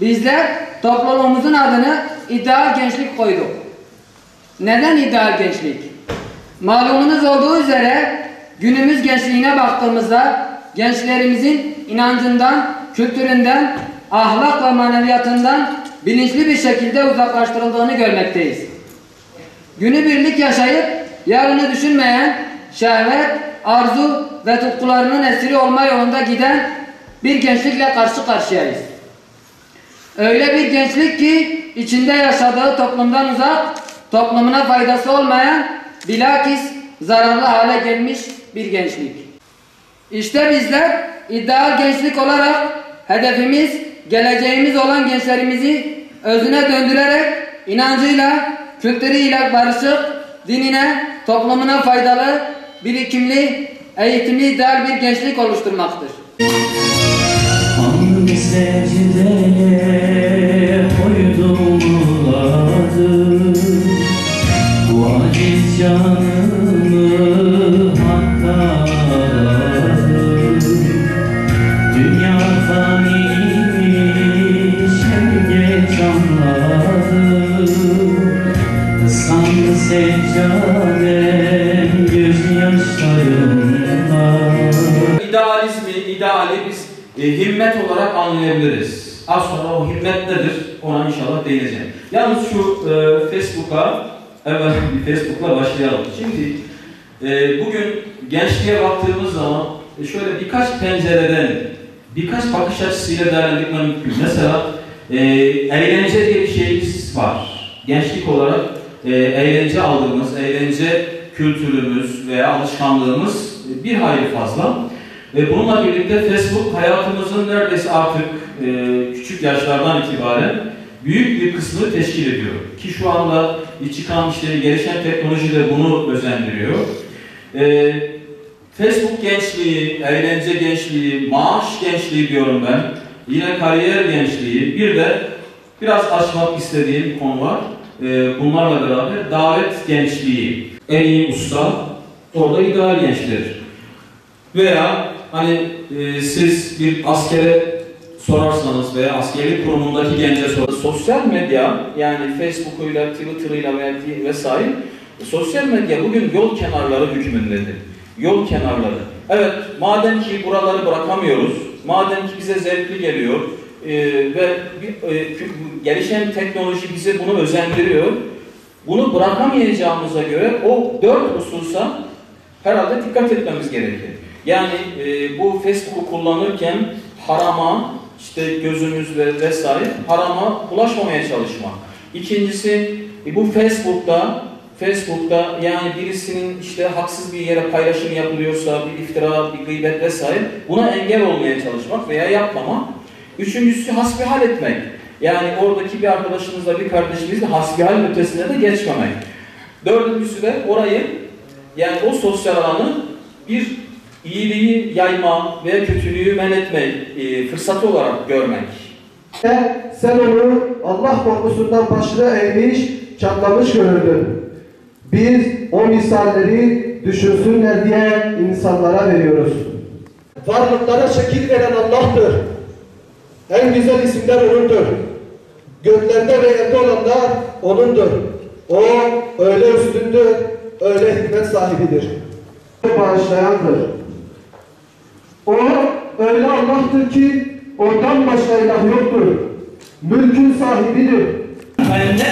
Bizler topluluğumuzun adını ideal gençlik koyduk. Neden ideal gençlik? Malumunuz olduğu üzere günümüz gençliğine baktığımızda gençlerimizin inancından, kültüründen, ahlak ve maneviyatından bilinçli bir şekilde uzaklaştırıldığını görmekteyiz. Günübirlik yaşayıp yarını düşünmeyen, şehvet, arzu ve tutkularının esiri olma yolunda giden bir gençlikle karşı karşıyayız. Öyle bir gençlik ki içinde yaşadığı toplumdan uzak, toplumuna faydası olmayan, bilakis zararlı hale gelmiş bir gençlik. İşte bizler ideal gençlik olarak hedefimiz, geleceğimiz olan gençlerimizi özüne döndürerek inancıyla, kültürüyle barışık, dinine, toplumuna faydalı, birikimli, eğitimli ideal bir gençlik oluşturmaktır. Secdeye koydum Bu aciz canımı e, himmet olarak anlayabiliriz. Az sonra o himmet nedir ona inşallah değineceğim. Yalnız şu e, Facebook'a, evet bir Facebook'la başlayalım. Şimdi e, bugün gençliğe baktığımız zaman e, şöyle birkaç pencereden, birkaç bakış açısıyla değerlendirmek mümkün. Mesela e, eğlence diye bir şeyimiz var. Gençlik olarak e, eğlence aldığımız, eğlence kültürümüz veya alışkanlığımız bir hayli fazla. Ve bununla birlikte Facebook hayatımızın neredeyse artık e, küçük yaşlardan itibaren büyük bir kısmını teşkil ediyor. Ki şu anda çıkan işte gelişen teknoloji de bunu özendiriyor. E, Facebook gençliği, eğlence gençliği, maaş gençliği diyorum ben. Yine kariyer gençliği. Bir de biraz açmak istediğim konu var. E, bunlarla beraber davet gençliği. En iyi usta orada ideal gençler. Veya hani e, siz bir askere sorarsanız veya askeri kurumundaki gence sorarsanız sosyal medya yani Facebook'uyla, Twitter'ıyla veya vesaire sosyal medya bugün yol kenarları hükmündedir. Yol kenarları. Evet madem ki buraları bırakamıyoruz, madem ki bize zevkli geliyor e, ve bir, e, gelişen teknoloji bize bunu özendiriyor. Bunu bırakamayacağımıza göre o dört hususa herhalde dikkat etmemiz gerekir. Yani e, bu Facebook'u kullanırken harama, işte gözümüzle vesaire harama bulaşmamaya çalışmak. İkincisi e, bu Facebook'ta Facebook'ta yani birisinin işte haksız bir yere paylaşım yapılıyorsa bir iftira, bir gıybet vesaire buna engel olmaya çalışmak veya yapmamak. Üçüncüsü hasbihal etmek. Yani oradaki bir arkadaşımızla bir kardeşimizle hasbihal ötesine de geçmemek. Dördüncüsü de orayı yani o sosyal alanı bir iyiliği yayma veya kötülüğü men etme e, fırsatı olarak görmek. Sen onu Allah korkusundan başına eğmiş, çatlamış görürdün. Biz o misalleri düşünsünler diye insanlara veriyoruz. Varlıklara şekil veren Allah'tır. En güzel isimler O'nundur. Göklerde ve yerde olanlar O'nundur. O öyle üstündür, öyle hikmet sahibidir. Bağışlayandır. O öyle Allah'tır ki ondan başka ilah yoktur. Mülkün sahibidir. Ben de